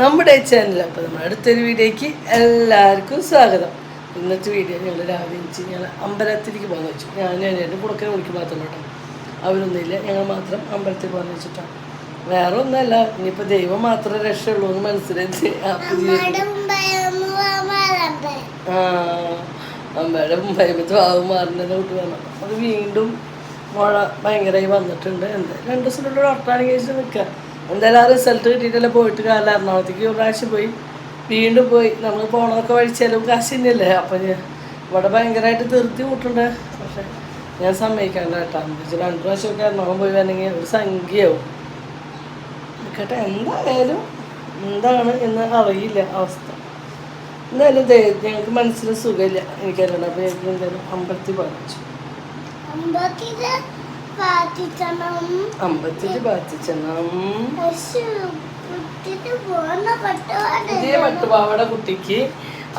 നമ്മുടെ ചാനൽ അപ്പോൾ നമ്മുടെ അടുത്തൊരു വീഡിയോയ്ക്ക് എല്ലാവർക്കും സ്വാഗതം. ഇന്നത്തെ വീഡിയോ ഞങ്ങൾ രാവിലെ എണീച്ച് ഞങ്ങൾ അമ്പലത്തിലേക്ക് പോകാൻ വെച്ചു. ഞാൻ എന്റെ കുടക്കനെ വിളിക്കും മാത്രം കേട്ടോ. അവരൊന്നുമില്ല. ഞങ്ങൾ മാത്രം അമ്പലത്തിൽ പോകാൻ വെച്ചിട്ടാണ് വേറെ ഒന്നല്ല ഇനിയിപ്പോൾ ദൈവം മാത്രമേ രക്ഷയുള്ളൂ എന്ന് മനസ്സിലായി ആ അമ്മയുടെ ഭയമത്ത് വാവ് മാറുന്നത് കൂട്ടി വേണം അത് വീണ്ടും മഴ ഭയങ്കരമായി വന്നിട്ടുണ്ട്. എന്താ രണ്ട് ദിവസത്തിനുള്ള നിൽക്കാം നിൽക്കുക. എന്തായാലും ആ റിസൾട്ട് കിട്ടിയിട്ടല്ലേ പോയിട്ട് കാലം എറണാകുളത്തേക്ക് ഒരു പ്രാവശ്യം പോയി. വീണ്ടും പോയി. നമ്മൾ പോണതൊക്കെ വഴി ചിലവ് കാശ് തന്നെയല്ലേ. അപ്പം ഇവിടെ ഭയങ്കരമായിട്ട് തീർത്തി കൂട്ടുണ്ട്. പക്ഷെ ഞാൻ സമ്മതിക്കാണ്ട് കേട്ടോ. എന്ന് രണ്ട് പ്രാവശ്യമൊക്കെ എറണാകുളം പോയി വരണമെങ്കിൽ ഒരു സംഖ്യയാവും. കേട്ടെ എന്തായാലും എന്താണ് എന്ന് അറിയില്ല അവസ്ഥ. എന്തായാലും ദേ ഞങ്ങൾക്ക് മനസ്സിന് സുഖമില്ല. എനിക്കറിയണം. അപ്പോൾ എനിക്ക് എന്തായാലും അമ്പലത്തിൽ പറഞ്ഞു പുതിയ പട്ടുപാവട കുട്ടിക്ക്.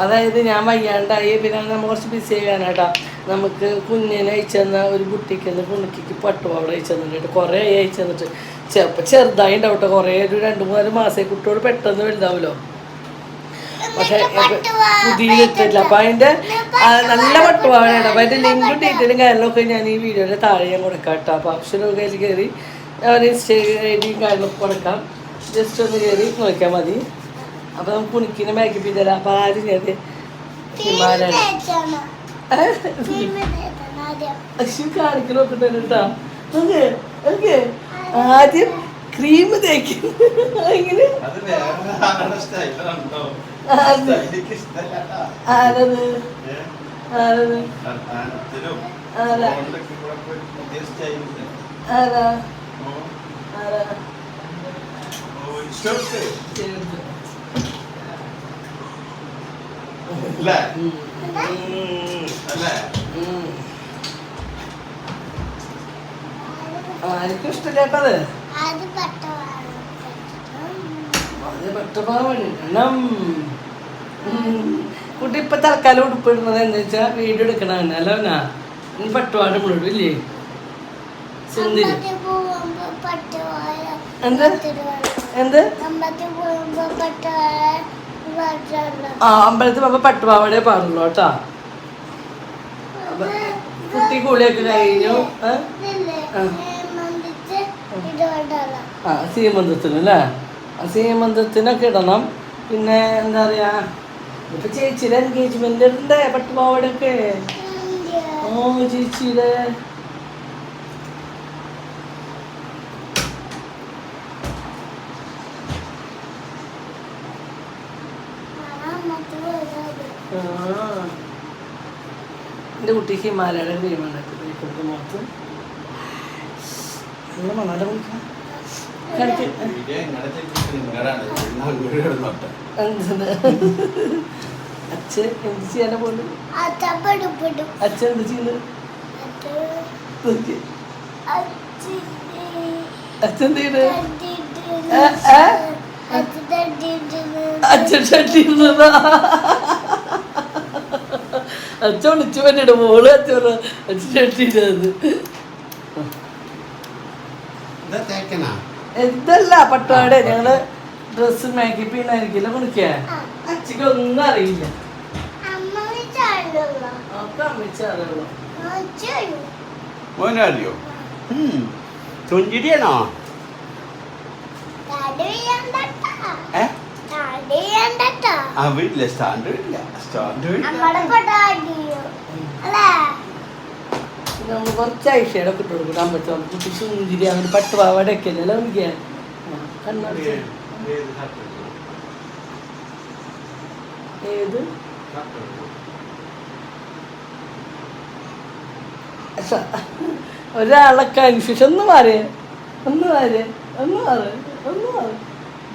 അതായത് ഞാൻ വയ്യാണ്ടായി. പിന്നെ നമ്മൾ കുറച്ച് ബിസി ആകാനാട്ടാ നമുക്ക് കുഞ്ഞിനെ അയച്ചു തന്ന ഒരു കുട്ടിക്ക് ഒന്ന് കുണിക്ക് പട്ടുപാവട അയച്ചു തന്നിട്ട് കുറേ ആയി അയച്ചു തന്നിട്ട് ചിലപ്പോൾ ചെറുതായി ഉണ്ടാവട്ടെ കുറേ ഒരു രണ്ട് മൂന്നാൽ മാസമായി കുട്ടിയോട് പെട്ടെന്ന് വലുതാവുമല്ലോ പക്ഷെ പുതിയ അപ്പം അതിന്റെ നല്ല പട്ടുപാവാണ് അപ്പം അതിന്റെ ലിങ്കും ഡീറ്റെയിലും കാര്യങ്ങളൊക്കെ ഞാൻ ഈ വീഡിയോയുടെ താഴെ ഞാൻ കൊടുക്കാം കേട്ടോ. അപ്പൊ ആവശ്യം കയ്യിൽ കയറി അവർ ഇൻസ്റ്റ ഐഡിയും കാര്യങ്ങളൊക്കെ കൊടുക്കാം. ജസ്റ്റ് ഒന്ന് കയറി നോക്കിയാൽ മതി. അപ്പൊ നമുക്ക് കുണിക്കിനെ മേക്കപ്പ് ചെയ്തരാം അപ്പൊ ആരും കയറി ഹിമാലയ കേട്ടോ. നോക്ക് നോക്ക്. ആദ്യം ക്രീം തേക്കും. എങ്ങനെ? ആരത് ആരത് ആരാ? ആരാ ആരാ. അല്ലേ. അല്ലേ. ആർക്കും ഇഷ്ടമില്ലാട്ടത് അത് എണ്ണം കുട്ടി ഇപ്പം തൽക്കാലം ഉടുപ്പിടുന്നത് എന്ന് വെച്ചാ വീഡിയോ എടുക്കണതാണ്. അല്ല ഇനി പട്ടുപാട് മുഴുവൻ ഇല്ലേ സുന്ദരി. എന്ത്? ആ അമ്പലത്തിൽ പോകുമ്പോ പട്ടുപാവാടേ പാടുള്ളൂ കേട്ടാ. കുട്ടി കൂടിയൊക്കെ കഴിഞ്ഞു? ആ. സീമന്തത്തിന് സീമന്തത്തിനൊക്കെ ഇടണം. പിന്നെ എന്താ പറയാ ഇപ്പൊ ചേച്ചിയുടെ എൻഗേജ്മെന്റ് ഉണ്ട് പട്ടുപാവടൊക്കെ ഓ ചേച്ചിയുടെ ആ. എന്റെ കുട്ടിക്ക് ഹിമാലയുടെ ക്രീമാണ് കൊടുക്കും മാത്രം നല്ല മണാടെ കുടിക്കാം അച്ഛൻ എന്ത് ചെയ്യാനാ പോലും അച്ഛൻ. അച്ഛൻ എന്ത് ചെയ്യുന്നത് അച്ഛൻ അച്ഛൻ മോൾ അച്ഛൻ അച്ഛൻ ഷട്ടി ഇരുന്നത് ഇതാ എന്തല്ല പട്ടുപാടെ ഞങ്ങൾ ഡ്രസ് മേക്കപ്പ് ചെയ്യണായിരിക്കില്ല കുണിക്ക? അച്ഛക്ക് ഒന്നും അറിയില്ല. ഒക്കെ അമ്മച്ചറിയുള്ളൂ മോനെ അറിയോ ചുഞ്ചിരിയാണോ വീട്ടിലെ സ്റ്റാൻഡ് ഇല്ല. സ്റ്റാൻഡ് നമ്മൾ കുറച്ച് ഐഷയുടെ ഒക്കെ ഇട്ട് കൊടുക്കും അമ്പത്തി കുട്ടി സുന്ദരി അങ്ങനെ പട്ടുപാവാടൊക്കെ അല്ലേ നമുക്ക്? ഏത്? ഒരാളെ കൺഫ്യൂഷൻ. ഒന്ന് മാറിയേ ഒന്ന് മാറിയേ ഒന്ന് മാറി. ഒന്ന് മാറി.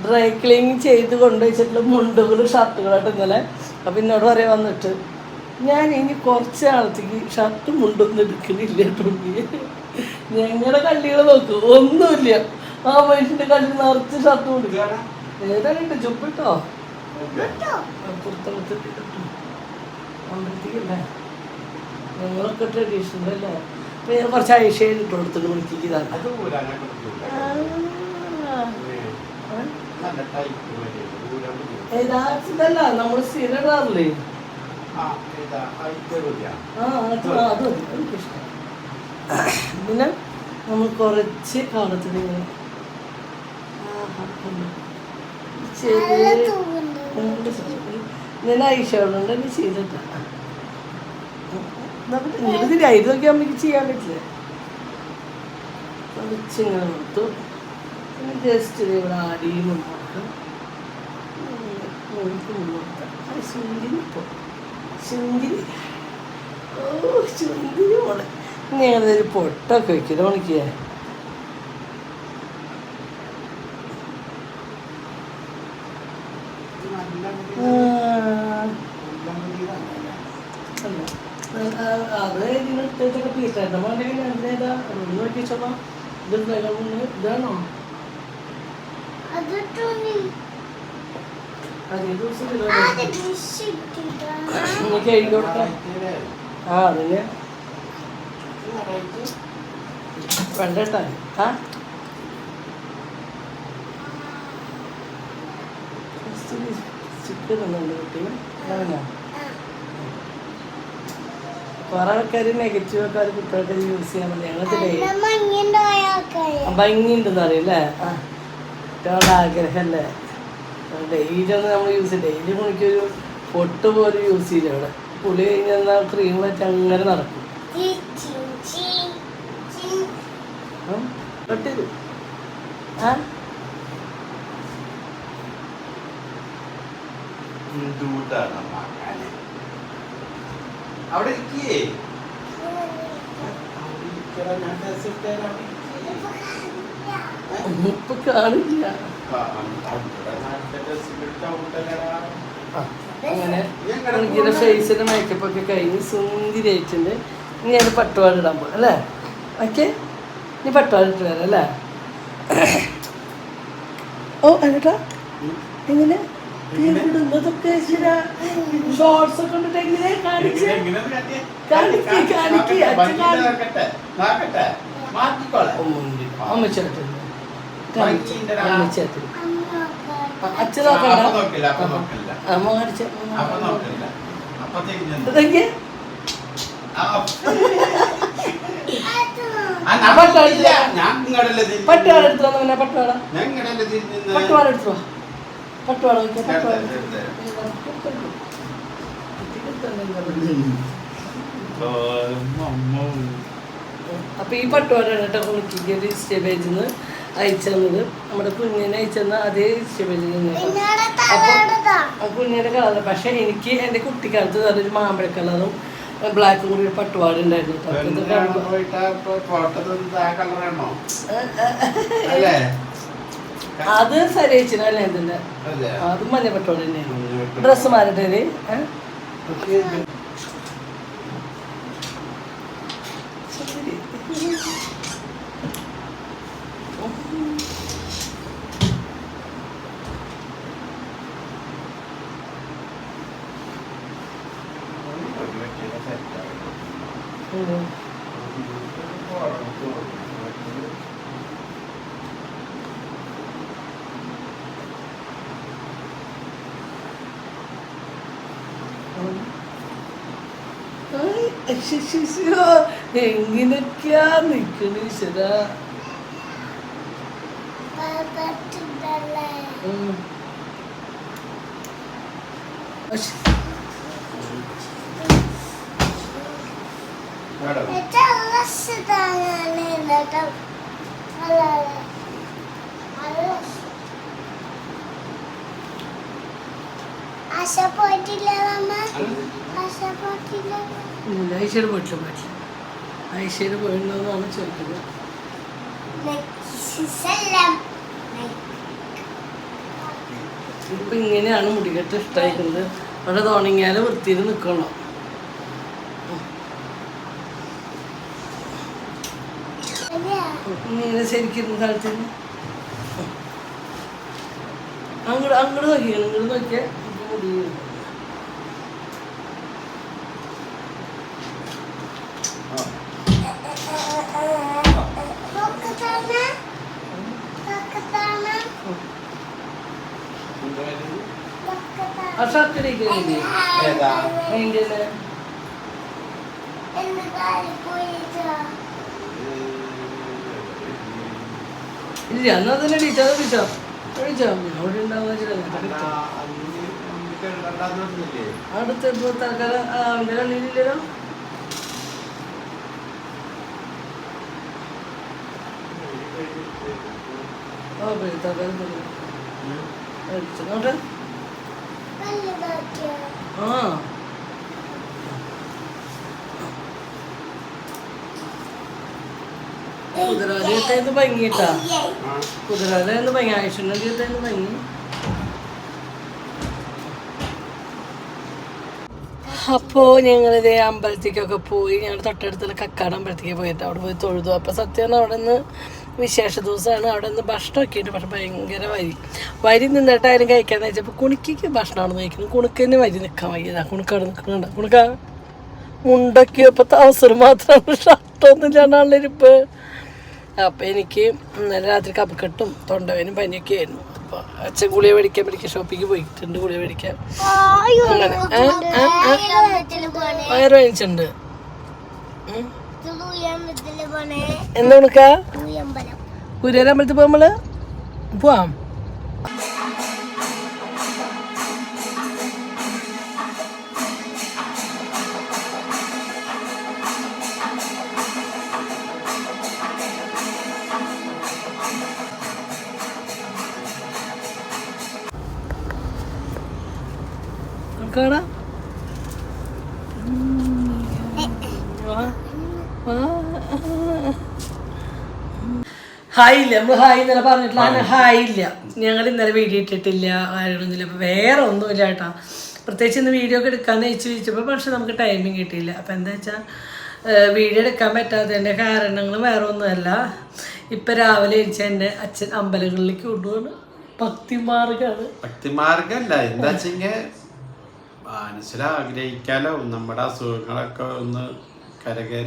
ഡ്രൈ ക്ലീനിങ് ചെയ്ത് കൊണ്ടുവച്ചിട്ടുള്ള മുണ്ടുകളും ഷർട്ടുകളായിട്ട് ഇന്നലെ. അപ്പം ഇന്നോട് പറയാൻ വന്നിട്ട്. ഞാൻ ഇനി കുറച്ച് നാളത്തേക്ക് ഷർട്ട് മുണ്ടൊന്നും എടുക്കുന്നില്ല തുണി ഞങ്ങളുടെ കള്ളികൾ നോക്കൂ ഒന്നുമില്ല. ആ മനുഷ്യന്റെ കള്ളി നിറച്ച് ഷർട്ട് കൊടുക്കുക ഏതാണ്ട് ചുപ്പിട്ടോ? അമ്പലത്തേക്കല്ലേ ഞങ്ങളൊക്കെ ട്രഡീഷണൽ അല്ലേ? അപ്പൊ ഞാൻ കുറച്ച് ഐഷയിൽ ഇട്ട് കൊടുത്തിട്ട് ഇതാണ് ഊര ഏതാ നമ്മൾ സ്ഥിരം ഇടാറില്ലേ ആ ഇതാ ഐറ്ററില്ല ആ അത് അത് എനിക്കിഷ്ടം പിന്നെ നമ്മൾ കുറച്ച് കാലത്തിന് ഞാൻ ഐഷോളുണ്ട് എന്നെ ചെയ്തിട്ട ഇങ്ങനത്തെ ഇത് നോക്കി നമുക്ക് ചെയ്യാൻ പറ്റില്ല? കുറച്ചിങ്ങനെ കൊടുത്തു. പിന്നെ ജസ്റ്റ് ഇവിടെ അടിയിൽ നോക്കാം അത് ഇപ്പോൾ ശുന്തിരി ഓ ചുന്തിരി മോളെ. ഞങ്ങളൊരു പൊട്ടൊക്കെ വെക്കില്ല മണിക്കേ അത് ഇതിനടുത്തൊക്കെ പീസായിട്ട് മോണ്ടെങ്കിൽ അതിനേതാ ഒന്ന് നോക്കി വെച്ചോളാം ഇത് ഇതാണോ? അതേ നിങ്ങൾക്ക് എഴുതി ആ കുറെ ആൾക്കാർ നെഗറ്റീവ് ആൾക്കാർ കുട്ടികൾക്ക് യൂസ് ചെയ്യാൻ ഞങ്ങൾക്ക് ഭംഗിയുണ്ടെന്ന് അറിയില്ലേ കുട്ടികളുടെ ആഗ്രഹമല്ലേ ഡെയിലി ഒന്നും നമ്മൾ യൂസ് ചെയ്യും ഡെയിലി കുണിക്കൊരു പൊട്ട് പോലും യൂസ് ചെയ്യില്ല ഇവിടെ. പുളി കഴിഞ്ഞാൽ ക്രീം വെച്ച് അങ്ങനെ നടക്കും. ആ? മകനെ? അവിടെ ഇരിക്കേ. ഇപ്പൊ കാണില്ല. അങ്ങനെ ഫേസിന്റെ മേക്കപ്പ് ഒക്കെ കഴിഞ്ഞ് സുന്ദരിയായിട്ടുണ്ട് ഇനി ഞാൻ പട്ടുപാട് ഇടാൻ പോകും അല്ലേ? ഓക്കെ നീ പട്ടുപാട് ഇട്ട് വരാം അല്ലേ? ഓ അല്ലട്ടാ എങ്ങനെ? ഇടുന്നതൊക്കെ ഷോർട്സ് ഒക്കെ ഇട്ടിട്ട് എങ്ങനെ കാണിച്ച്. കാണിക്ക്, കാണിക്ക്, അച്ഛൻ. അമ്മച്ചേട്ടൻ അച്ഛൻ അപ്പൊ നോക്കണ്ട. അമ്മ കാണിച്ച. എടുത്തു. വന്നു എടുത്തു ഈ പട്ടുവാട കേട്ടോ കുളിക്ക് ഒരു ഇൻസ്റ്റ പേജിൽ നിന്ന് അയച്ചു തന്നത് നമ്മുടെ കുഞ്ഞിനെ അയച്ചെന്ന അതേ ആ കുഞ്ഞിന്റെ കളർ പക്ഷെ എനിക്ക് എന്റെ കുട്ടിക്കാലത്ത് നല്ലൊരു മാമ്പഴ കളറും ബ്ലാക്ക് കൂടി ഒരു പട്ടുപാട് ഉണ്ടായിരുന്നു അത് സരയിച്ചിനല്ലേ ഇതിന്റെ അല്ലേ? അത് മഞ്ഞ പട്ടുപാട് തന്നെയാണ്. ഡ്രസ്സ് മാറിട്ടേ എങ്ങനെയൊക്കെയാ നിക്കണ ഈശ്വരാ. ആശ പോയിട്ടില്ല അമ്മ ആശ പോയിട്ടില്ല. ഐശ്വര്യ പോയിട്ടില്ല പോയിട്ടില്ല. ഐശ്വര്യ പോയിരുന്നതാണ് ചോദിക്കുന്നത് ഇപ്പൊ ഇങ്ങനെയാണ് മുടികെട്ട് ഇഷ്ടമായിരുന്നത് അവിടെ തോണിങ്ങാൽ വൃത്തിയിൽ നിൽക്കണം ഇങ്ങനെ ശരിക്കും സ്ഥലത്തിന് അങ്ങോട്ട് അങ്ങോട്ട് നോക്കിയാണ് ഇങ്ങോട്ട് നോക്കിയാൽ മുടി ഇടിക്കുന്നില്ലേ ഏതാ പോയിച്ചോ ഇല്ല എന്നാ തന്നെ ടീച്ചർ അത് വിളിച്ചോ വിളിച്ചോ അവിടെ ദിവസമില്ലേ? അടുത്ത തൽക്കാലം അവന്റെ കണ്ണിലില്ലല്ലോ ആ. കുതിരാലിയത്തേന്ന് ഭംഗിട്ടാ. ആ, കുതിരാലിന്ന് ഭംഗി. ആയുഷ്ണലിയത്തേന്ന് ഭംഗി. അപ്പോൾ ഞങ്ങളിത് അമ്പലത്തേക്കൊക്കെ പോയി. ഞങ്ങൾ തൊട്ടടുത്തുള്ള കക്കാട് അമ്പലത്തേക്ക് പോയിട്ട് അവിടെ പോയി തൊഴുതു. അപ്പോൾ സത്യം അവിടെ നിന്ന് വിശേഷ ദിവസമാണ്. അവിടെ നിന്ന് ഭക്ഷണമൊക്കെ ഉണ്ട് പക്ഷെ ഭയങ്കര വരി. വരി നിന്നിട്ടായാലും കഴിക്കാന്ന് വെച്ചപ്പോൾ കുണിക്കിക്ക് ഭക്ഷണമാണ് കഴിക്കുന്നത് കുണുക്കന്നെ വരി നിൽക്കാൻ വയ്യതാ. കുണുക്കാട് നിൽക്കുന്നുണ്ട്. കുണുക്ക മുണ്ടൊക്കെ ഇപ്പോഴത്തെ അവസരം മാത്രമാണ് ഷർട്ടൊന്നും ഇരിപ്പ്. അപ്പോൾ എനിക്ക് ഇന്നലെ രാത്രി കപ്പക്കെട്ടും തൊണ്ടവേനും പനിയൊക്കെ ആയിരുന്നു. അപ്പോൾ അച്ഛൻ ഗുളിക മേടിക്കാൻ മേടിക്കാൻ ഷോപ്പിക്ക് പോയിട്ടുണ്ട്. ഗുളിക മേടിക്കാൻ. അങ്ങനെ. വയറ് പോണേ എന്താ ഉണക്കാ കുരിയര അമ്പലത്തിൽ പോകുമ്പോൾ നമ്മൾ? പോവാം. വാ ഹായ് ഇല്ല നമ്മൾ ഹായ് ഇന്നലെ പറഞ്ഞിട്ടില്ല അങ്ങനെ ഹായ് ഇല്ല ഞങ്ങൾ ഇന്നലെ വീഡിയോ ഇട്ടിട്ടില്ല കാര്യമൊന്നുമില്ല അപ്പോൾ വേറെ ഒന്നുമില്ല കേട്ടോ. പ്രത്യേകിച്ച് ഇന്ന് വീഡിയോ ഒക്കെ എടുക്കാന്ന് ചോദിച്ചു ചോദിച്ചപ്പോൾ പക്ഷെ നമുക്ക് ടൈമിങ് കിട്ടിയില്ല. അപ്പോൾ എന്താ വെച്ചാൽ വീഡിയോ എടുക്കാൻ പറ്റാത്തതിന്റെ കാരണങ്ങൾ വേറെ ഒന്നുമല്ല. ഇപ്പം രാവിലെ എണിച്ച എന്റെ അച്ഛൻ അമ്പലങ്ങളിലേക്ക് കൊണ്ടുപോകുന്നു ഭക്തിമാർഗാണ്. ഭക്തിമാർഗല്ല. എന്താ വെച്ചെങ്കിൽ മനസ്സിലാഗ്രഹിക്കാലോ നമ്മുടെ അസുഖങ്ങളൊക്കെ ഒന്ന്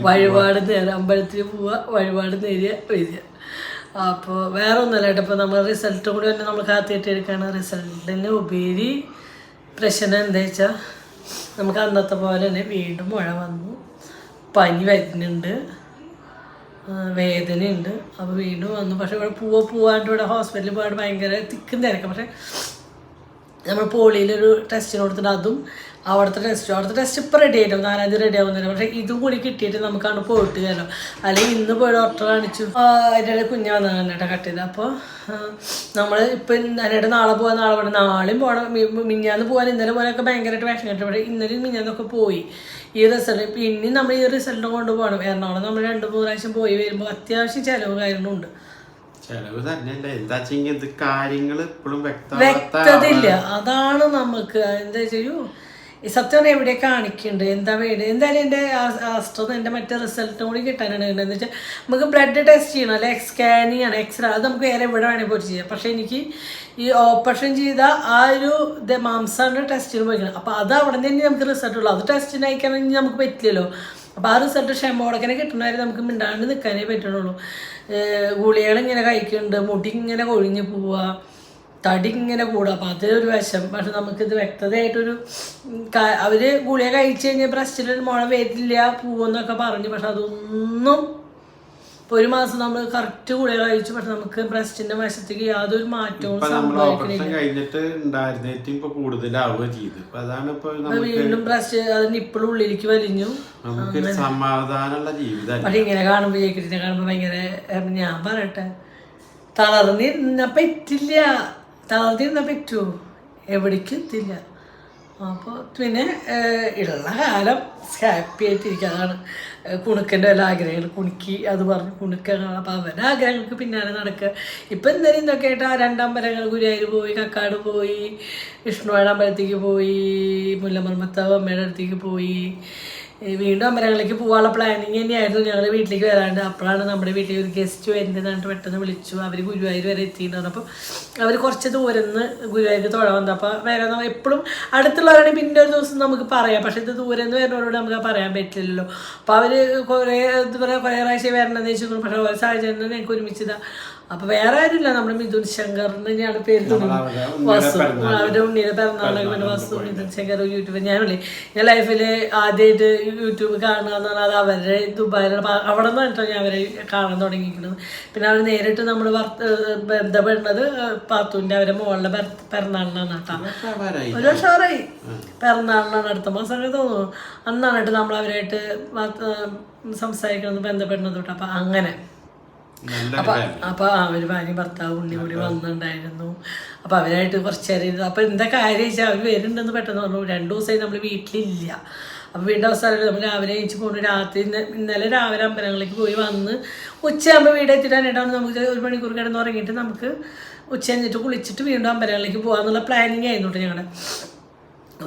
വഴിപാട് നേരം അമ്പലത്തിൽ പോവുക വഴിപാട് നേരിയ വരിക. അപ്പോൾ വേറെ ഒന്നുമല്ല കേട്ടോ ഇപ്പോൾ നമ്മൾ റിസൾട്ട് കൂടി തന്നെ നമ്മൾ കാത്തിയിട്ട് എടുക്കുകയാണ് റിസൾട്ടിന് ഉപരി പ്രശ്നം എന്താ വെച്ചാൽ നമുക്ക് അന്നത്തെ പോലെ തന്നെ വീണ്ടും മഴ വന്നു. പനി വരുന്നുണ്ട്. വേദന വേദനയുണ്ട്. അപ്പോൾ വീണ്ടും വന്നു. പക്ഷേ ഇവിടെ പൂവ പോവാണ്ട് ഇവിടെ ഹോസ്പിറ്റലിൽ പോകാണ്ട് ഭയങ്കര തിക്കും തിരക്കാം. പക്ഷേ നമ്മൾ പോളിയിലൊരു ടെസ്റ്റിന് കൊടുത്തിട്ട് അതും അവിടുത്തെ ടെസ്റ്റും അവിടുത്തെ ടെസ്റ്റ് ഇപ്പം റെഡി ആയിട്ടും? നാലാം തീയതി റെഡി ആവുന്നില്ല പക്ഷേ ഇതും കൂടി കിട്ടിയിട്ട് നമുക്കാണ് പോയിട്ട് കാരണം അല്ലെങ്കിൽ ഇന്ന് പോയി ഡോക്ടറെ കാണിച്ചു. അതിന്റെ ഇടയിൽ കുഞ്ഞ് വന്നതാണ് കേട്ടോ കട്ട് ചെയ്ത്. അപ്പോൾ നമ്മൾ ഇപ്പം അതിനിടെ നാളെ പോകാൻ നാളെ പോകണം നാളെയും പോകണം മിഞ്ഞാന്ന് പോകാൻ ഇന്നലെ പോകാനൊക്കെ ഭയങ്കരമായിട്ട് വിഷം കിട്ടും പക്ഷേ ഇന്നലെയും മിഞ്ഞാന്നൊക്കെ പോയി. ഈ റിസൾട്ട് പിന്നെ നമ്മൾ ഈ റിസൾട്ടും കൊണ്ട് പോകണം എറണാകുളം നമ്മൾ രണ്ട് മൂന്ന് പ്രാവശ്യം പോയി വരുമ്പോൾ അത്യാവശ്യം ചിലവ് കാര്യങ്ങളുണ്ട്. ചെലവ് തന്നെയല്ല എന്താ വെച്ചെങ്കിൽ ഇത് കാര്യങ്ങൾ ഇപ്പോഴും വ്യക്തതയില്ല. അതാണ് നമുക്ക് എന്താ ചെയ്യൂ? സത്യം എവിടെ കാണിക്കുന്നുണ്ട് എന്താ വേണ്ട എന്തായാലും എന്റെ ആസ്ട്രന്ന് എന്റെ മറ്റേ റിസൾട്ടും കൂടി കിട്ടാനാണ് എന്ന് വെച്ചാൽ നമുക്ക് ബ്ലഡ് ടെസ്റ്റ് ചെയ്യണം. അല്ലെ? സ്കാനിങ് ആണ്. എക്സ്റേ അത് നമുക്ക് വേറെ എവിടെ വേണമെങ്കിൽ പോയി ചെയ്യാം. പക്ഷേ എനിക്ക് ഈ ഓപ്പറേഷൻ ചെയ്ത ആ ഒരു ഇത് മാംസാണ് ടെസ്റ്റിന് പോയിക്കണം. അപ്പോൾ അത് അവിടെ നിന്ന് തന്നെ നമുക്ക് റിസൾട്ട് ഉള്ളൂ. അത് ടെസ്റ്റിന് അയക്കാനെങ്കിൽ നമുക്ക് പറ്റില്ലല്ലോ. അപ്പോൾ ആ റിസൾട്ട് ക്ഷമോടക്കനെ കിട്ടണവരെ നമുക്ക് മിണ്ടാണ്ട് നിൽക്കാനേ പറ്റുള്ളൂ ഗുളികൾ ഇങ്ങനെ കഴിക്കുന്നുണ്ട് മുടി ഇങ്ങനെ കൊഴിഞ്ഞ് പോവുക തടി ഇങ്ങനെ കൂടുക അപ്പോൾ അതൊരു വശം പക്ഷെ നമുക്കിത് വ്യക്തതയായിട്ടൊരു അവർ ഗുളിക കഴിച്ചു കഴിഞ്ഞാൽ ബ്രസ്റ്റിലൊരു മുള വരില്ല പോവെന്നൊക്കെ പറഞ്ഞു. പക്ഷെ അതൊന്നും ഇപ്പൊ ഒരു മാസം നമ്മൾ കറക്റ്റ് ഗുളിക കഴിച്ചു പക്ഷെ നമുക്ക് ബ്രസ്റ്റിന്റെ വശത്തേക്ക് യാതൊരു മാറ്റവും സംഭവിക്കുന്നില്ല വീണ്ടും ബ്രസ്റ്റ് അതിന് ഇപ്പോഴും ഉള്ളിലേക്ക് വലിഞ്ഞു. സമാധാനമുള്ള ജീവിതം പക്ഷെ ഇങ്ങനെ കാണുമ്പോ ജയിക്കിട്ടിനെ കാണുമ്പോൾ ഭയങ്കര ഞാൻ പറയട്ടെ. തളർന്നിരുന്ന പറ്റില്ല. തളർന്നിരുന്ന പറ്റുമോ എവിടേക്കും എത്തില്ല. അപ്പോൾ പിന്നെ ഉള്ള കാലം ഹാപ്പി ആയിട്ടിരിക്കുക അതാണ് കുണുക്കന്റെ വല്ല ആഗ്രഹങ്ങൾ കുണുക്കി അത് പറഞ്ഞ് കുണുക്കാണ്. അപ്പോൾ അവരുടെ ആഗ്രഹങ്ങൾക്ക് പിന്നാലെ നടക്കുക ഇപ്പം എന്തായാലും ഇതൊക്കെ ആയിട്ട് ആ രണ്ടമ്പലങ്ങൾ ഗുരുവായൂർ പോയി കക്കാട് പോയി വിഷ്ണുവാട് അമ്പലത്തേക്ക് പോയി മുല്ലമർമ്മത്താവ് അമ്മയുടെ അടുത്തേക്ക് പോയി വീണ്ടും അമ്പലങ്ങളിലേക്ക് പോകാനുള്ള പ്ലാനിങ് തന്നെയായിരുന്നു. ഞങ്ങൾ വീട്ടിലേക്ക് വരാണ്ട്. അപ്പോഴാണ് നമ്മുടെ വീട്ടിൽ ഒരു ഗസ്റ്റ് വരുന്നത് എന്നിട്ട് പെട്ടെന്ന് വിളിച്ചു. അവർ ഗുരുവായൂർ വരെ എത്തിയിട്ടുണ്ടായിരുന്നു അപ്പോൾ അവർ കുറച്ച് ദൂരം നിന്ന് ഗുരുവായൂർ തൊഴ വന്നു. അപ്പോൾ വേറെ എപ്പോഴും അടുത്തുള്ളവരാണെങ്കിൽ പിന്നെ ഒരു ദിവസം നമുക്ക് പറയാം. പക്ഷേ ഇത് ദൂരം നിന്ന് വരുന്നവരോട് നമുക്ക് പറയാൻ പറ്റില്ലല്ലോ. അപ്പോൾ അവർ കുറേ എന്താ പറയുക കുറേ പ്രാവശ്യം വരണമെന്ന് വെച്ചു പക്ഷേ ഓരോ സാഹചര്യം ഞങ്ങൾക്ക് ഒരുമിച്ച് അപ്പൊ വേറെ ആരുമില്ല. നമ്മുടെ മിഥുൻ ശങ്കറിനെയാണ് തന്നെയാണ് പേര് വസു. അവരുടെ ഉണ്ണിയുടെ പിറന്നാളെ വസു മിഥുൻ ശങ്കർ യൂട്യൂബ് ഞാൻ വിളി ഞാൻ ലൈഫിൽ ആദ്യമായിട്ട് യൂട്യൂബ് കാണുക എന്ന് പറഞ്ഞാൽ അത് അവരുടെ ദുബായിലുള്ള അവിടെ കേട്ടോ ഞാൻ അവരെ കാണാൻ തുടങ്ങിയിരിക്കുന്നത്. പിന്നെ അവർ നേരിട്ട് നമ്മൾ ബന്ധപ്പെടുന്നത് പാത്തുവിന്റെ അവരെ മോളുടെ പിറ- പിറന്നാളിനാണ് കേട്ടോ. ഒരു വർഷമായി പിറന്നാളിനാണ് അടുത്ത മാസമൊക്കെ തോന്നുന്നു. അന്നാണ് കേട്ടോ നമ്മൾ അവരായിട്ട് സംസാരിക്കണമെന്ന് സംസാരിക്കുന്നത് ബന്ധപ്പെടുന്നത് കേട്ടോ. അപ്പം അങ്ങനെ. അപ്പൊ. അപ്പൊ അവർ ഭാര്യ ഭർത്താവ് ഉണ്ണി കൂടി വന്നിട്ടുണ്ടായിരുന്നു. അപ്പൊ അവരായിട്ട് കുറച്ച് നേരം അപ്പൊ എന്താ കാര്യം വെച്ചാൽ അവർ വരുന്നുണ്ടെന്ന് പെട്ടെന്ന് പറഞ്ഞു. രണ്ടു ദിവസമായി നമ്മൾ വീട്ടിലില്ല. അപ്പൊ വീടിന്റെ അവസാനം നമ്മൾ രാവിലെ കഴിച്ച് പോകുന്നു രാത്രി ഇന്നലെ രാവിലെ അമ്പലങ്ങളിലേക്ക് പോയി വന്ന് ഉച്ചയാകുമ്പോൾ വീട് എത്തിയിട്ടാണ് നമുക്ക് ഒരു മണിക്കൂർ കിടന്ന് ഉറങ്ങിയിട്ട് നമുക്ക് ഉച്ച കഴിഞ്ഞിട്ട് കുളിച്ചിട്ട് വീണ്ടും അമ്പലങ്ങളിലേക്ക് പോകാന്നുള്ള പ്ലാനിങ് ആയിരുന്നു കേട്ടോ ഞങ്ങളുടെ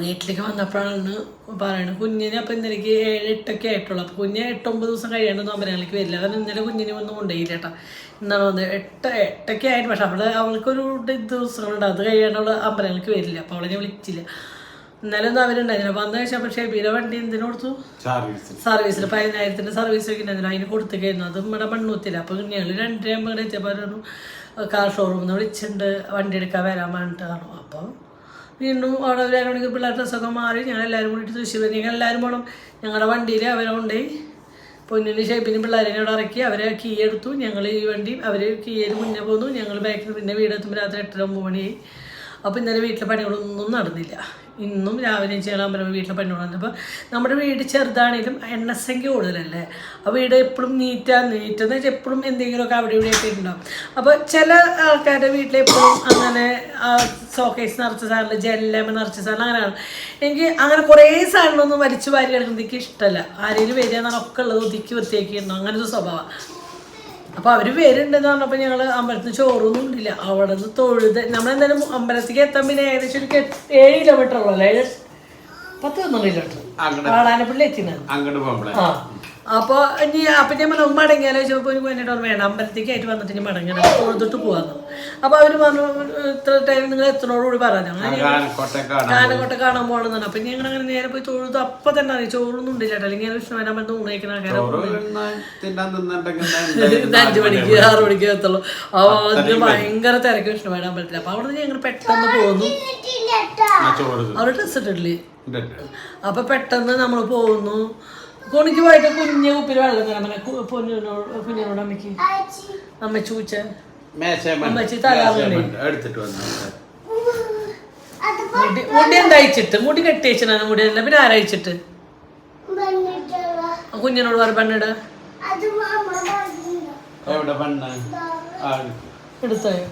വീട്ടിലേക്ക് വന്നപ്പോഴാണ് പറയണത് കുഞ്ഞിനെ അപ്പം ഇന്നലേക്ക് ഏഴ് എട്ടൊക്കെ ആയിട്ടുള്ളൂ. അപ്പോൾ കുഞ്ഞ് എട്ടൊമ്പത് ദിവസം കഴിയാണ്ട് അമ്പലങ്ങളിലേക്ക് വരില്ല. കാരണം ഇന്നലെ കുഞ്ഞിനെ ഒന്നും കൊണ്ടുപോയില്ല കേട്ടോ. ഇന്നാണ് വന്നത്. എട്ട് എട്ടൊക്കെ ആയിട്ട് പക്ഷെ അവൾ അവൾക്കൊരു ദിവസങ്ങളുണ്ട്. അത് കഴിയാണ്ട് അവൾ അമ്പലങ്ങളിലേക്ക് വരില്ല. അപ്പോൾ അവളെ ഞാൻ വിളിച്ചില്ല. ഇന്നലെ ഒന്നും അവരുണ്ടായിരുന്നില്ല. വന്ന ശേഷം പക്ഷേ ബീര വണ്ടി എന്തിനു കൊടുത്തു? സർവീസ് സർവീസിൽ പതിനായിരത്തിന്റെ സർവീസ് ഉണ്ടായിരുന്നു അതിന് കൊടുത്തേക്കായിരുന്നു അത് ഇവിടെ മണ്ണൂത്തില്ല അപ്പോൾ ഞങ്ങൾ രണ്ടരയാകുമ്പോൾ എത്തിയപ്പോൾ കാർ ഷോറൂമിൽ നിന്ന് വിളിച്ചിട്ടുണ്ട്. വണ്ടി എടുക്കാൻ വരാൻ വേണ്ടിയിട്ട് കാണും അപ്പോൾ വീണ്ടും അവിടെ എല്ലാവരും പിള്ളേർ ഡ്രസ്സൊക്കെ മാറി. ഞങ്ങൾ എല്ലാവരും കൂടിയിട്ട് തൃശ്ശൂർ ഞങ്ങൾ എല്ലാവരും പോകണം ഞങ്ങളുടെ വണ്ടിയിൽ അവരെ കൊണ്ടുപോയി പൊന്നിന് ഷേപ്പിന് പിള്ളേരെ അവിടെ ഇറക്കി. അവരെ കീ എടുത്തു. ഞങ്ങൾ ഈ വണ്ടി അവർ കീയിൽ മുന്നേ പോന്നു. ഞങ്ങൾ ബാക്കിൽ പിന്നെ വീടെത്തുമ്പോൾ രാത്രി എട്ടര ഒമ്പത് മണിയായി അപ്പോൾ ഇന്നലെ വീട്ടിലെ പണികളൊന്നും നടന്നില്ല. ഇന്നും രാവിലെ ചെയ്യാൻ വീട്ടിലെ പണി നടന്നപ്പോൾ നമ്മുടെ വീട് ചെറുതാണെങ്കിലും എണ്ണസംഖ്യ കൂടുതലല്ലേ? ആ വീട് എപ്പോഴും നീറ്റാ നീറ്റ് എന്ന് വെച്ചാൽ എപ്പോഴും എന്തെങ്കിലുമൊക്കെ അവിടെ ഇവിടെയൊക്കെ ഉണ്ടാവും അപ്പോൾ ചില ആൾക്കാരുടെ വീട്ടിലെപ്പോഴും അങ്ങനെ സോക്കേസ് നിറച്ച സാധനം ജെല്ലമ നിറച്ച സാധനം അങ്ങനെയാണ്. എനിക്ക് അങ്ങനെ കുറേ സാധനങ്ങളൊന്നും വലിച്ചു വാരി കിടക്കുന്നത് ഇഷ്ടമല്ല ആരെങ്കിലും വരിക എന്നാൽ ഒക്കെ ഉള്ളത് ഒതുക്കി വൃത്തിയാക്കി അങ്ങനെ ഒരു സ്വഭാവം. അപ്പൊ അവർ വരുന്നുണ്ടെന്ന് പറഞ്ഞപ്പോ ഞങ്ങൾ അമ്പലത്തിൽ ചോറൊന്നും ഇല്ല അവിടെ നിന്ന് തൊഴുത് നമ്മളെന്തായാലും അമ്പലത്തിലേക്ക് എത്താൻ പിന്നെ ഏകദേശം ഒരു ഏഴ് കിലോമീറ്റർ ഉള്ളൂ. അല്ലേ പത്ത് പന്ത്രണ്ട് കിലോമീറ്റർ വാടാനപ്പള്ളി എത്തിനാണ് അങ്ങോട്ട് പോകുമ്പോഴേ. ആ. അപ്പോൾ ഇനി അപ്പം ഞാൻ പറഞ്ഞു മടങ്ങിയാലോ ചോദിച്ചപ്പോൾ എനിക്ക് വേണ്ടിയിട്ട് വേണം അമ്പലത്തേക്ക് ആയിട്ട് വന്നിട്ട് ഇനി മടങ്ങണം കൊടുത്തിട്ട് പോവാന്ന് അപ്പോൾ അവർ പറഞ്ഞു. ഇത്ര ടൈം നിങ്ങൾ എത്തണോടുകൂടി പറഞ്ഞു കാനക്കോട്ടെ കാണാൻ പോകണമെന്നാണ് അപ്പം ഞങ്ങൾ അങ്ങനെ നേരെ പോയി തൊഴുത് അപ്പം തന്നെ അറിയാം ചോറൊന്നും ഉണ്ട് ചേട്ടാ അല്ലെങ്കിൽ വിഷ്ണു വിഷ്ണുവരാൻ പറ്റുന്ന ആൾക്കാരെ ഇന്ന് അഞ്ച് മണിക്ക് ആറ് മണിക്ക് എത്തുള്ളൂ അപ്പോൾ അതിന് ഭയങ്കര തിരക്ക് വിഷ്ണു വേടാൻ പറ്റില്ല അപ്പോൾ അവിടെ നിന്ന് ഞങ്ങൾ പെട്ടെന്ന് പോകുന്നു. അവിടെ ഡ്രസ് ഇട്ടിട്ടില്ലേ. അപ്പൊ പെട്ടെന്ന് നമ്മൾ പോകുന്നു കുണിക്ക് പോയിട്ട് കുഞ്ഞ് കുപ്പിൽ വെള്ളം തരാൻ പറഞ്ഞ. പൊന്നിനോട് കുഞ്ഞിനോട് അമ്മയ്ക്ക് അമ്മ ചൂച്ച അമ്മച്ചി വന്നു. മുടി മുടി എന്താ അയച്ചിട്ട് മുടി കെട്ടി വെച്ചാണ് മുടി അല്ല പിന്നെ ആരയച്ചിട്ട് കുഞ്ഞിനോട് പറ പെണ്ണിട. എടുത്തായോ?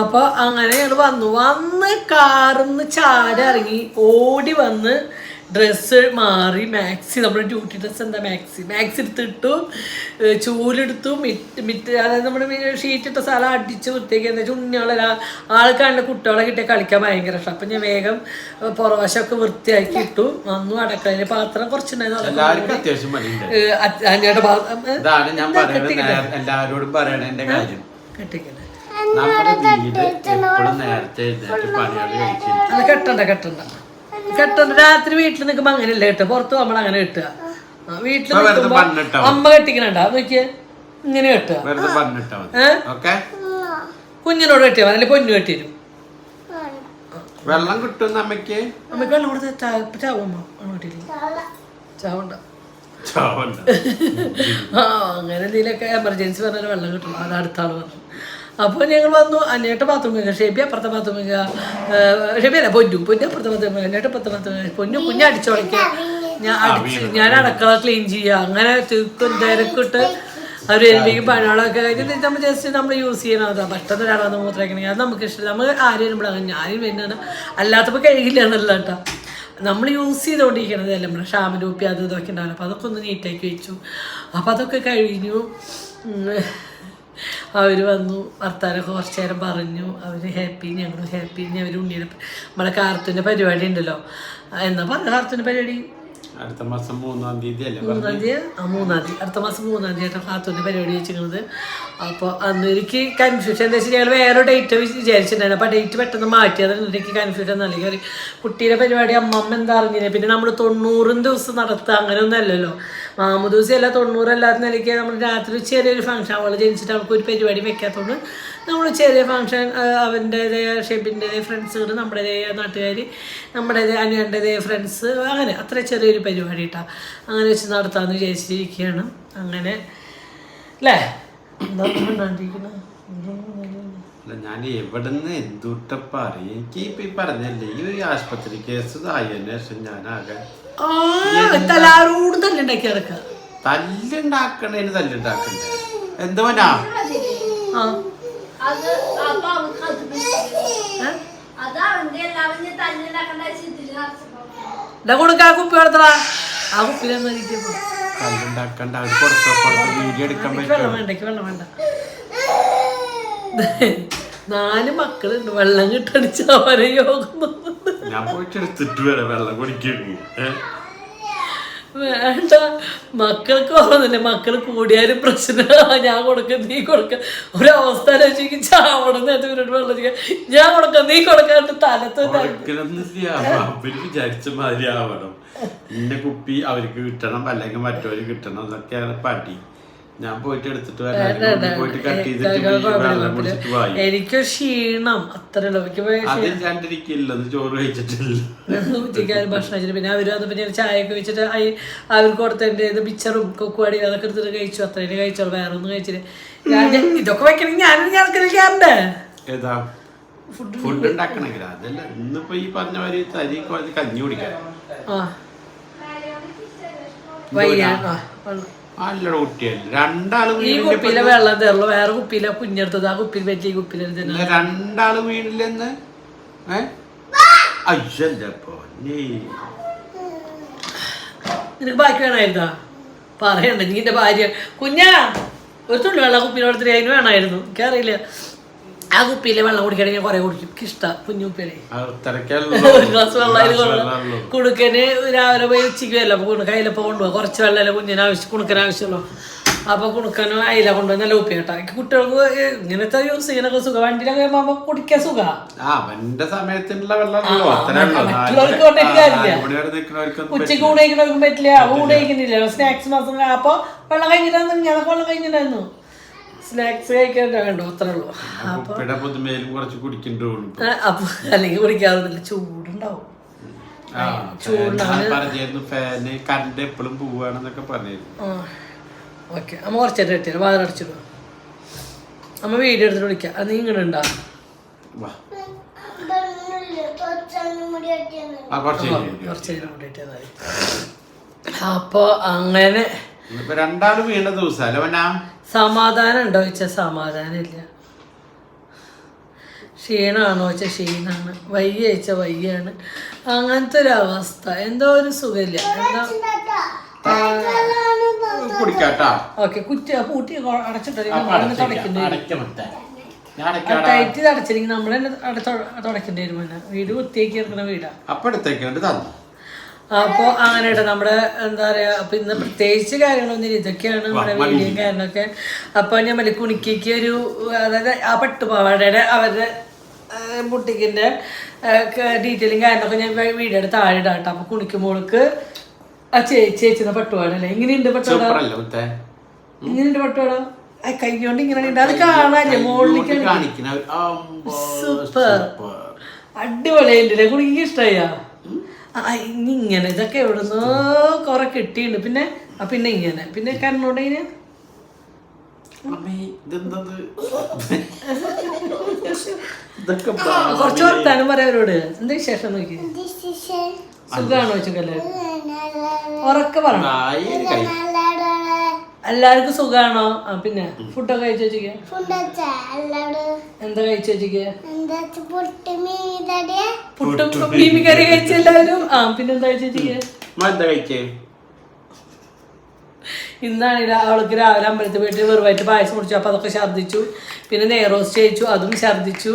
അപ്പൊ അങ്ങനെ ഞങ്ങൾ വന്നു. വന്ന് കാറിന്ന് ചാടി ഇറങ്ങി ഓടി വന്ന് ഡ്രസ്സ് മാറി മാക്സി നമ്മുടെ ഡ്യൂട്ടി ഡ്രസ്സ് എന്താ മാക്സി മാക്സി എടുത്തിട്ടു ചൂലെടുത്തു മിറ്റ് മിറ്റ് അതായത് നമ്മുടെ ഷീറ്റ് ഇട്ട സ്ഥലം അടിച്ച് വൃത്തിയാക്കി. എന്താ വെച്ചാൽ ഉണ്ണികളെ ആൾക്കാരുടെ കുട്ടികളെ കിട്ടിയ കളിക്കാൻ ഭയങ്കര ഇഷ്ടം. അപ്പം ഞാൻ വേഗം പുറവശമൊക്കെ വൃത്തിയാക്കി ഇട്ടു. വന്നു അടക്കളയിൽ പാത്രം കുറച്ചുണ്ടായിരുന്നു. എല്ലാവരോടും പറയണ എന്റെ കാര്യം. കെട്ടിക്കണേ നമ്മുടെ വീട് എപ്പോഴും നേരത്തെ എഴുന്നേറ്റ് പണികൾ കഴിച്ചിരിക്കും. അത് കെട്ടണ്ട കെട്ടണ്ട. കെട്ടണ്ട രാത്രി വീട്ടിൽ നിൽക്കുമ്പോ അങ്ങനെയല്ല കെട്ടുക? പുറത്ത് നമ്മൾ അങ്ങനെ കെട്ടുക. വീട്ടിൽ നിൽക്കുമ്പോ അമ്മ കെട്ടിക്കണണ്ട. നോക്കിയേ ഇങ്ങനെ കെട്ടുക. കുഞ്ഞിനോട് കെട്ടിയ മതി. പൊന്നു കെട്ടിരും വെള്ളം കിട്ടുന്ന അമ്മയ്ക്ക്? അമ്മയ്ക്ക് വെള്ളം കൊടുത്ത് ചാവുമ്മ കെട്ടിയില്ല ചാവണ്ട ചാവണ്ട ആ അങ്ങനെ എന്തെങ്കിലുമൊക്കെ എമർജൻസി പറഞ്ഞാൽ വെള്ളം കിട്ടും. അത് അടുത്ത പറഞ്ഞു. അപ്പോൾ ഞങ്ങൾ വന്നു അന്നേട്ട ബാത്റൂമിൽ ഷേബി അപ്പുറത്തെ ബാത്റൂമിൽ ഷേബി അല്ല പൊന്നു പൊന്നു അപ്പുറത്തെ ബാത്റൂമിൽ അന്നേട്ട പത്ത് അപ്പുറത്തെ ബാത്റൂം പൊന്നു കുഞ്ഞ് അടിച്ചുടയ്ക്കുക ഞാൻ അടിച്ച് ഞാൻ അടക്കള ക്ലീൻ ചെയ്യുക അങ്ങനെ തീർക്കും തിരക്കിട്ട് അവർ എന്തെങ്കിലും പണികളൊക്കെ കഴിഞ്ഞ് നമ്മൾ ജസ്റ്റ് നമ്മൾ യൂസ് ചെയ്യണതാണ് പെട്ടെന്ന് ഒരാൾ വന്ന് അത് നമുക്ക് ഇഷ്ടം നമ്മൾ ആരും വരുമ്പോഴാണ് ഞാനും വരുന്നതാണ് അല്ലാത്തപ്പോൾ കഴുകില്ല എന്നല്ല കേട്ടോ നമ്മൾ യൂസ് ചെയ്തുകൊണ്ടിരിക്കണതല്ലേ നമ്മുടെ ഷാമിലൂപ്പി ഉപ്പി അത് ഇതൊക്കെ ഉണ്ടാവില്ല അപ്പോൾ അതൊക്കെ ഒന്ന് നീറ്റാക്കി വെച്ചു. അപ്പോൾ അതൊക്കെ കഴിഞ്ഞു. അവർ വന്നു വർത്താനൊക്കെ കുറച്ച് നേരം പറഞ്ഞു. അവർ ഹാപ്പി ഞങ്ങളും ഹാപ്പി അവർ ഉണ്ണിയുടെ നമ്മളെ കാർത്തൂന്റെ പരിപാടി ഉണ്ടല്ലോ. എന്നാ പറഞ്ഞ കാർത്തൂന്റെ പരിപാടി? അടുത്ത മാസം മൂന്നാം തീയതി അല്ലേ മൂന്നാം തീയതി? ആ മൂന്നാം തീയതി. അടുത്ത മാസം മൂന്നാം തീയതി കാത്തൂന്റെ പരിപാടി വെച്ചിരിക്കുന്നത്. അപ്പോൾ അന്ന് എനിക്ക് കൺഫ്യൂഷൻ എന്താ വെച്ചാൽ ഞങ്ങൾ വേറെ ഡേറ്റ് വിചാരിച്ചിട്ടുണ്ടായിരുന്നു. അപ്പോൾ ഡേറ്റ് പെട്ടെന്ന് മാറ്റി അതാണ് എനിക്ക് കൺഫ്യൂഷൻ അല്ലെങ്കിൽ കുട്ടിയുടെ പരിപാടി അമ്മമ്മ എന്താ അറിഞ്ഞില്ല? പിന്നെ നമ്മൾ തൊണ്ണൂറും ദിവസം നടത്തുക അങ്ങനെയൊന്നും അല്ലല്ലോ. മാമു ദിവസം അല്ല തൊണ്ണൂറല്ലാത്ത നിലയ്ക്ക് നമ്മൾ രാത്രി ചെറിയൊരു ഫംഗ്ഷൻ അവൾ ജനിച്ചിട്ട് അവൾക്ക് ഒരു പരിപാടി വെക്കാത്തതുകൊണ്ട് നമ്മൾ ചെറിയ ഫംഗ്ഷൻ അവന്റേതായ ഷേപ്പിന്റെതായ ഫ്രണ്ട്സുകൾ നമ്മുടേതായ നാട്ടുകാർ നമ്മുടേതായ അനിയന്റെതായ ഫ്രണ്ട്സ് അങ്ങനെ അത്ര ചെറിയൊരു പരിപാടി കേട്ടോ അങ്ങനെ വെച്ച് നടത്താമെന്ന് വിചാരിച്ചിരിക്കുകയാണ് അങ്ങനെ. അല്ലേ എന്താ കണ്ടോണ്ടിരിക്കുന്നത് ഞാൻ എവിടുന്ന് എന്തുട്ടപ്പ അറിയാം? എനിക്ക് ഇപ്പൊ ഈ പറഞ്ഞല്ലേ ഈ ഒരു ആശുപത്രി കേസ് ആയതിനു ശേഷം നടക്കുക തല്ലുണ്ടാക്കണേന് തല്ലുണ്ടാക്കണ്ടേ? എന്തുവനാ അത് അപ്പൊ അവൾക്ക് അത് ഏ? അത് അവന്റെ എല്ലാവരും തല്ലുണ്ടാക്കണ്ട ചിന്തിച്ച് നടത്തുമ്പോ ഇതാ കൊടുക്ക ആ കുപ്പി കൊടുത്തടാ. ആ കുപ്പിയിലൊന്നും ഇരിക്കുമ്പോ തല്ലുണ്ടാക്കണ്ട അവർ പുറത്ത് പുറത്ത് വീഡിയോ എടുക്കാൻ വെള്ളം പറ്റുമോ? വേണ്ട എനിക്ക് വെള്ളം വേണ്ട. നാല് മക്കളുണ്ട് വെള്ളം കിട്ടടിച്ച അവരെ യോഗം ഞാൻ പോയിട്ട് എടുത്തിട്ട് വരാം വെള്ളം കുടിക്കുന്നു വേണ്ട. മക്കൾക്ക് ഓർമ്മന്നില്ല മക്കൾ കൂടിയാലും പ്രശ്നമാണ് ഞാൻ കൊടുക്ക നീ കൊടുക്ക. ഒരവസ്ഥ ഞാൻ കൊടുക്ക നീ കൊടുക്കാണ്ട് തലത്ത് വിചാരിച്ച കുപ്പി അവർക്ക് കിട്ടണം അല്ലെങ്കിൽ മറ്റവര് കിട്ടണം എന്നൊക്കെയാണ് പടി. ഞാൻ പോയിട്ട് എടുത്തിട്ട് പോയിട്ട് കട്ട് ചെയ്തിട്ട് എനിക്ക് ക്ഷീണം. അത്ര എനിക്ക് ചോറ് കഴിച്ചിട്ടില്ല. ഭക്ഷണം കഴിച്ചിട്ട്. പിന്നെ അവർ വന്നപ്പോ ഞാൻ ഒക്കെ വെച്ചിട്ട് അവർക്ക് കൊടുത്തതിന്റെ ഇത് പിക്ചറും കൊക്കുവാടി അതൊക്കെ എടുത്തിട്ട് കഴിച്ചു. അത്രയും കഴിച്ചോളൂ. വേറെ ഒന്നും കഴിച്ചില്ല. ഞാൻ ഇതൊക്കെ വെക്കണമെങ്കിൽ ഞാനും ഞാൻ ഏതാ? ഫുഡ് ഉണ്ടാക്കണമെങ്കിൽ. അതല്ല ഇന്നിപ്പോ ഈ പറഞ്ഞ മാതിരി തരി കഞ്ഞി കുടിക്കാൻ. വയ്യ. നല്ലൊരു കുട്ടിയല്ല. രണ്ടാൾ ഈ കുപ്പിയിലെ വെള്ളം തരുള്ളൂ. വേറെ കുപ്പിയിലെ കുഞ്ഞെടുത്തത്. ആ കുപ്പിയിൽ പറ്റി ഈ കുപ്പിയിൽ തന്നെ രണ്ടാൾ വീണില്ലെന്ന് ഏ? അയ്യന്റെ പൊന്നേ. നിനക്ക് ബാക്കി വേണമായിരുന്നാ? പറയണ്ട. നീ എന്റെ ഭാര്യ. കുഞ്ഞാ ഒരു തുള്ളി വെള്ളം കുപ്പിയിൽ കൊടുത്തിട്ട് അതിന് വേണമായിരുന്നു. എനിക്കറിയില്ല. ആ കുപ്പിയിലെ വെള്ളം കുടിക്കണമെങ്കിൽ കുറേ കുടിക്കും. ഇഷ്ട കുഞ്ഞു കുപ്പിയിലെ. ഒരു ഗ്ലാസ് വെള്ളം കുടുക്കന് രാവിലെ പോയി ഉച്ചയ്ക്ക് വരില്ല. അപ്പൊ കുണുക്ക കൊണ്ടുപോകാം. കുറച്ച് വെള്ളമല്ലേ കുഞ്ഞിന് ആവശ്യം കുണുക്കന് ആവശ്യമല്ലോ അപ്പൊ കുണുക്കനും അയില കൊണ്ടുപോയി നല്ല ഉപ്പി കേട്ടോ. കുട്ടികൾക്ക് ഇങ്ങനത്തെ യൂസ് ചെയ്യുന്നൊക്കെ സുഖം. വണ്ടിയിലൊക്കെ കുടിക്കാൻ. മറ്റുള്ളവർക്ക് നിൽക്കുന്നവർക്കൊന്നും ഉച്ചയ്ക്ക് കൂടെ പറ്റില്ല. കൂടെ സ്നാക്സ് മാത്രം. അപ്പൊ വെള്ളം കഴിഞ്ഞിട്ടായിരുന്നു ഞങ്ങൾക്ക് വെള്ളം കഴിഞ്ഞിട്ടായിരുന്നു സ്നാക്സ് കഴിക്കാൻ വേണ്ടോ അത്രേ ഉള്ളൂ അപ്പോൾ ഉപ്പിടെ പുതുമയിലും കുറച്ച് അല്ലെങ്കിൽ ചൂടുണ്ടാവും. പറഞ്ഞിരുന്നു ഫാന് കറണ്ട് എപ്പോഴും പോവാണെന്നൊക്കെ പറഞ്ഞിരുന്നു. ആ ഓക്കെ. അമ്മ കുറച്ചേരം അമ്മ വീഡിയോ എടുത്തിട്ട് വിളിക്കാം. അത് നീ ഇങ്ങനെ ഉണ്ടാ അപ്പോൾ അങ്ങനെ രണ്ടാളും വീണ ദിവസം. അല്ല സമാധാനം ഉണ്ടോ ചോദിച്ചാൽ സമാധാനം ഇല്ല ക്ഷീണമാണോ ചോദിച്ചാൽ ക്ഷീണമാണ് വയ്യ ചോദിച്ചാൽ വയ്യാണ്. അങ്ങനത്തെ ഒരു അവസ്ഥ. എന്തോ ഒരു സുഖമില്ല. എന്താ? ഓക്കെ കുറ്റി പൂട്ടി അടച്ചിട്ടോ? അപ്പൊ നമ്മൾ തന്നെ തുടയ്ക്കേണ്ടി വരും വീട് വൃത്തിയാക്കി ഇറക്കുന്ന വീടാ. അപ്പൊ എടുത്തേക്കുണ്ട് തന്നു. അപ്പോൾ അങ്ങനെ കേട്ടോ നമ്മുടെ എന്താ പറയാ അപ്പൊ ഇന്ന് പ്രത്യേകിച്ച് കാര്യങ്ങളൊന്നും ഇതൊക്കെയാണ് നമ്മുടെ വീഡിയോയും കാര്യങ്ങളൊക്കെ. അപ്പൊ ഞാൻ മറ്റേ ഒരു അതായത് ആ പട്ടുപാവാടയുടെ അവരുടെ മുട്ടിക്കിന്റെ ഡീറ്റെയിലും കാര്യങ്ങളൊക്കെ ഞാൻ വീഡിയോ എടുത്ത് താഴെ ഇടാം കേട്ടോ. അപ്പൊ കുണിക്കുമ്പോൾക്ക് ആ ചേച്ചി ചേച്ചിന്റെ പട്ടുപാട അല്ലേ? ഇങ്ങനെയുണ്ട് പട്ടുപാട ഇങ്ങനെയുണ്ട് പട്ടുപാട കൈകൊണ്ട് ഇങ്ങനെ അത് കാണാല്ലേ മുകളിലേക്ക് സൂപ്പർ. അടിപൊളിയായിട്ടില്ലേ കുണിക്ക് ഇഷ്ടമായാ ഇനി ഇങ്ങനെ ഇതൊക്കെ എവിടുന്നോ കുറെ കിട്ടിയിട്ടുണ്ട് പിന്നെ പിന്നെ ഇങ്ങനെ. പിന്നെ കണ്ണോട് ഇങ്ങനെ അമ്മേ, ഇതെന്തത്? ഇതൊക്കെ കുറച്ച് വർത്താനം പറയാം അവരോട്. എന്താ വിശേഷം നോക്കി സുഖാണോ ചോക്കല്ലേ വെച്ചല്ലേ ഉറക്കെ പറഞ്ഞു. എല്ലാവർക്കും സുഖാണോ? ആ പിന്നെ ഫുഡൊക്കെ കഴിച്ചു വെച്ചിക്ക എന്താ കഴിച്ചു വെച്ചിക്ക പൊട്ടി കഴിച്ച എല്ലാവരും? ആ പിന്നെ എന്താ കഴിച്ചു വെച്ചിക്ക ഉമ്മ എന്താ കഴിച്ചേ? ഇന്നാണെങ്കിൽ അവൾക്ക് രാവിലെ അമ്പലത്തിൽ പോയിട്ട് വെറുമായിട്ട് പായസം കുടിച്ചു. അപ്പോൾ അതൊക്കെ ഛർദ്ദിച്ചു. പിന്നെ നെയ്റോസ് കഴിച്ചു അതും ഛർദ്ദിച്ചു.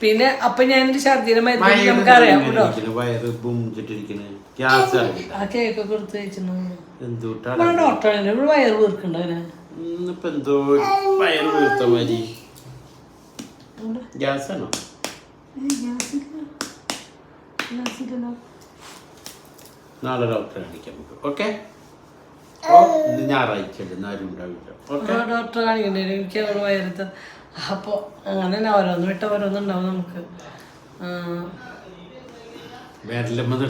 പിന്നെ അപ്പം ഞാനൊരു ഛർദ്ദിയുടെ മരുന്ന് നമുക്കറിയാം കേട്ടോ? ആ കേക്കൊക്കെ കൊടുത്ത് കഴിച്ചിരുന്നു. വയറ് വീർക്കുണ്ട് ഇന്നിപ്പോ എന്തോ വയറ് വീർത്ത മാതിരി. ഗ്യാസ് ആണോ നാളെ ഡോക്ടറെ കാണിക്കാം നമുക്ക്. ഓക്കെ? ഇന്ന് ഞായറാഴ്ച ഇന്ന് ആരും ഉണ്ടാവില്ല. ഓക്കെ? ഡോക്ടറെ കാണിക്കണ്ടേ? എനിക്ക് അവിടെ വയറത്ത് അപ്പോൾ അങ്ങനെ തന്നെ ഓരോന്ന് വിട്ട ഓരോന്നുണ്ടാവും നമുക്ക്.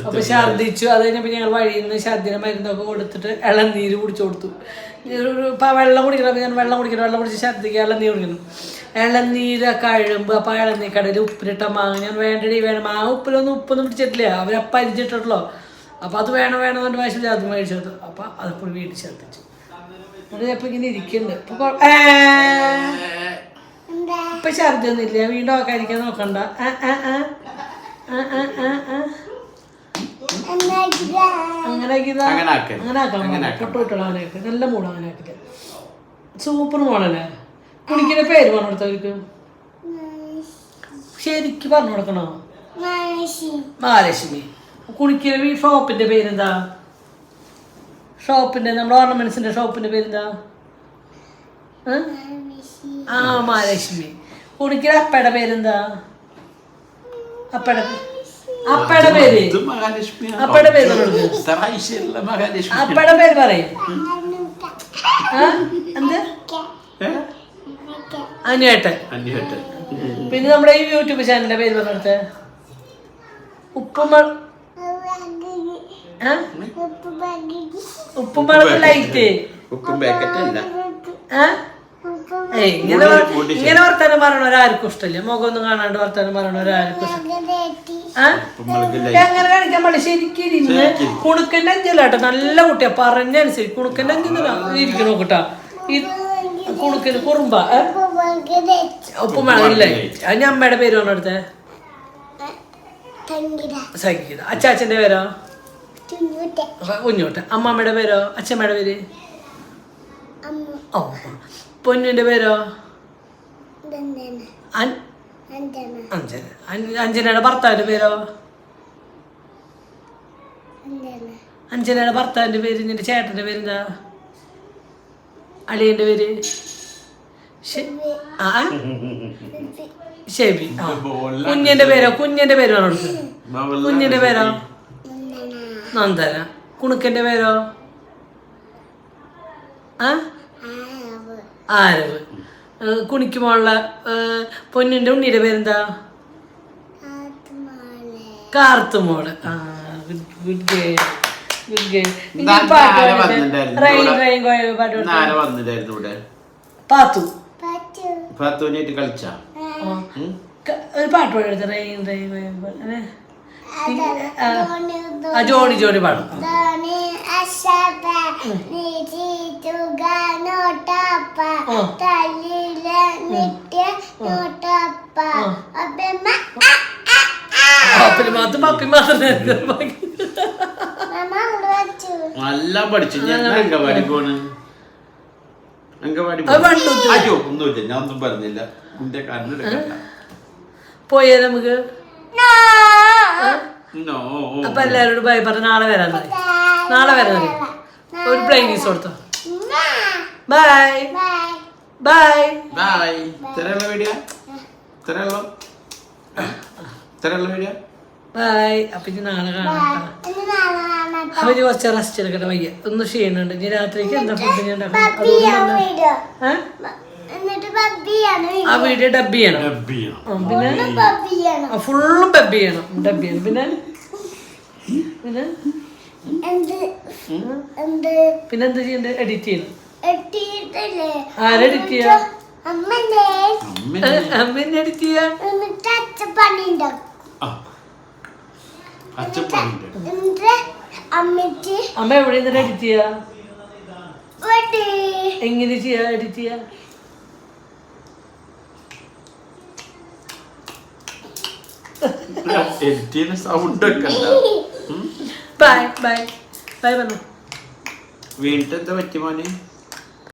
അപ്പൊ ഛർദിച്ചു അത് കഴിഞ്ഞപ്പോ ഞങ്ങൾ വഴിയിൽ നിന്ന് ഛർദിന മരുന്നൊക്കെ കൊടുത്തിട്ട് ഇളനീര് കുടിച്ചു കൊടുത്തു. ഇപ്പൊ വെള്ളം കുടിക്കണം. ഞാൻ വെള്ളം കുടിക്കണം. വെള്ളം കുടിച്ച് ഛർദിക്കുക ഇളനീര് കുടിക്കണം. ഇളനീരൊക്കെ അഴുമ്പോ അപ്പൊ ആ ഇളനീക്കടയിൽ ഉപ്പിലിട്ട മാങ്ങ. ഞാൻ വേണ്ടടി വേണം മാങ്ങ ഉപ്പിലൊന്നും ഉപ്പൊന്നും പിടിച്ചിട്ടില്ല. അവരപ്പം അരിച്ചിട്ടുള്ളൂ അപ്പൊ അത് വേണം വേണം എന്ന് വാശി അത് മേടിച്ചു കൊടുത്തു. അപ്പൊ അതിപ്പോൾ വീട്ടിൽ ഛർദിച്ചു അപ്പൊ ഇങ്ങനെ ഇരിക്കുന്നുണ്ട്. ഇപ്പൊ ഛർദിയൊന്നുമില്ല വീണ്ടും ആക്കാതിരിക്കാൻ നോക്കണ്ട. ആ, ആ, ആ. ആ, ആ, ആ, ആ. അങ്ങനെ ആക്കിയതാ? അങ്ങനെ ആക്കരുത്. അങ്ങനെ ആക്കണം അങ്ങനെ മോനെ. പൊട്ട് വിട്ടോളാം നല്ല മൂടാ സൂപ്പർ മോളല്ലേ കുടിക്കുന്ന പേര് പറഞ്ഞു കൊടുത്തവർക്ക് ശരിക്ക് പറഞ്ഞു കൊടുക്കണോ? മഹാലക്ഷ്മി കുളിക്കുന്ന ഈ ഷോപ്പിന്റെ പേരെന്താ? ഷോപ്പിന്റെ നമ്മുടെ ഓർണമെന്റ്സിന്റെ ഷോപ്പിന്റെ പേരെന്താ? ആ മഹാലക്ഷ്മി കുളിക്കുന്ന അപ്പയുടെ പേരെന്താ? പേര് പേര് പേര് പറയും? എന്ത്? അനുവേട്ടൻ പിന്നെ നമ്മുടെ ഈ യൂട്യൂബ് ചാനലിന്റെ പേര് പറഞ്ഞിട്ട് ഉപ്പുമ ആ? ഉപ്പുമുളക് ലൈറ്റ് ഉപ്പും പാക്കറ്റ് അല്ല? ഏയ് ഇങ്ങനെ വർ- ഇങ്ങനെ വർത്താനം പറയണവരാർക്കും ഇഷ്ടമില്ല. മുഖമൊന്നും കാണാണ്ട് വർത്താനം പറയണവരാർക്കും ഇഷ്ടം. ആ? അങ്ങനെ കാണിക്കാൻ പാടില്ല ശരിക്കും ഇരുന്ന് കുണുക്കന്റെ അഞ്ചലാട്ടോ നല്ല കുട്ടിയാ. പറഞ്ഞനുസരിച്ച് കുണുക്കന്റെ അഞ്ചല ഇരിക്കണോ നോക്കട്ടാ. ഈ കുണുക്കന് കുറുമ്പ ഏ? ഉപ്പുമുളകില്ലേ അതിന് അമ്മയുടെ പേര് പറഞ്ഞെടുത്തേ സഹിത അച്ചാച്ചന്റെ പേരോ? കുഞ്ഞോട്ടെ അമ്മമ്മയുടെ പേരോ? അച്ഛമ്മയുടെ പേര്? ഓ പൊന്നുവിന്റെ പേരോ? അഞ്ജന. അഞ്ജനയുടെ ഭർത്താവിന്റെ പേരോ? അഞ്ജനയുടെ ഭർത്താവിന്റെ പേര് നിന്റെ ചേട്ടന്റെ പേരെന്താ? അളിയന്റെ പേര്? ആ ആ? ഷെബി. ആ. കുഞ്ഞിന്റെ പേരോ? കുഞ്ഞിന്റെ പേരോ കുഞ്ഞിന്റെ പേരോ? നന്ദന. കുണുക്കന്റെ പേരോ? ആ? ആരവ്. ഏ, കുണിക്കുമോളുള്ള പൊന്നിന്റെ ഉണ്ണിയുടെ പേരെന്താ? കാർത്തുമോൾ ആ ഗുഡ് ഗുഡ് പാട്ട് റെയിൻ? റെയിൻ പാത്തു. കളിച്ചാ? ഒരു പാട്ട് പാടി എടുത്ത റെയിൻ റെയിൻ കോയ പാട്ട്. ആ. ജോണി ജോണി പാടും. പപ്പി നല്ല പഠിച്ചു. ഞാൻ അങ്കവാടി പോണ്? അംഗവാടി. അയ്യോ ഒന്നുമില്ല. ഞാൻ ഒന്നും പറഞ്ഞില്ല. എന്റെ കണ്ണെടുക്കണ്ട പോയേ നമുക്ക്? അപ്പൊ എല്ലാവരോടും ബൈ പറഞ്ഞു നാളെ വരാൻ മതി നാളെ വരാൻ മതി ഒരു പ്ലെയിനീസ് കൊടുത്തോ. ബൈ ബൈ ബൈ ഇത്രയുള്ള വീഡിയോ ഇത്രയുള്ള? ഇത്രയുള്ള വീഡിയോ ബൈ അപ്പൊ ഇനി നാളെ കാണാം. അപ്പൊ ഇനി കുറച്ച് റെസ്റ്റ് എടുക്കട്ടെ വയ്യ ഒന്ന് ക്ഷീണുണ്ട്. ഇനി രാത്രിക്ക് എന്താ ഫുഡ് ഞാൻ ഉണ്ടാക്കണം? അതുകൊണ്ട് തന്നെ ഏ? എന്നിട്ട് ബബ്ബിയാണ് ആ വീഡിയോ ഡബ് ചെയ്യണം. ഡബ് ചെയ്യണം. പിന്നെ? ഫുള്ളും ഡബ് ചെയ്യണം. ഡബ് ചെയ്യണം. പിന്നെ? പിന്നെ? പിന്നെ എന്താ ചെയ്യണ്ടേ? എഡിറ്റ് ചെയ്യണം. ആരെഡിറ്റ് ആരെ എഡിറ്റ് ചെയ്യാ? അമ്മനെ അമ്മ എഡിറ്റ് ചെയ്യാ? അമ്മ എവിടെ എഡിറ്റ് എങ്ങനെ ചെയ്യാ? എഡിറ്റ് ചെയ്യാ? എഡിറ്റ് ചെയ്യുന്ന സൗണ്ട് ഒക്കെ ബൈ ബൈ ബൈ പറഞ്ഞു വീട്ടിൽ എന്താ പറ്റി മോനെ?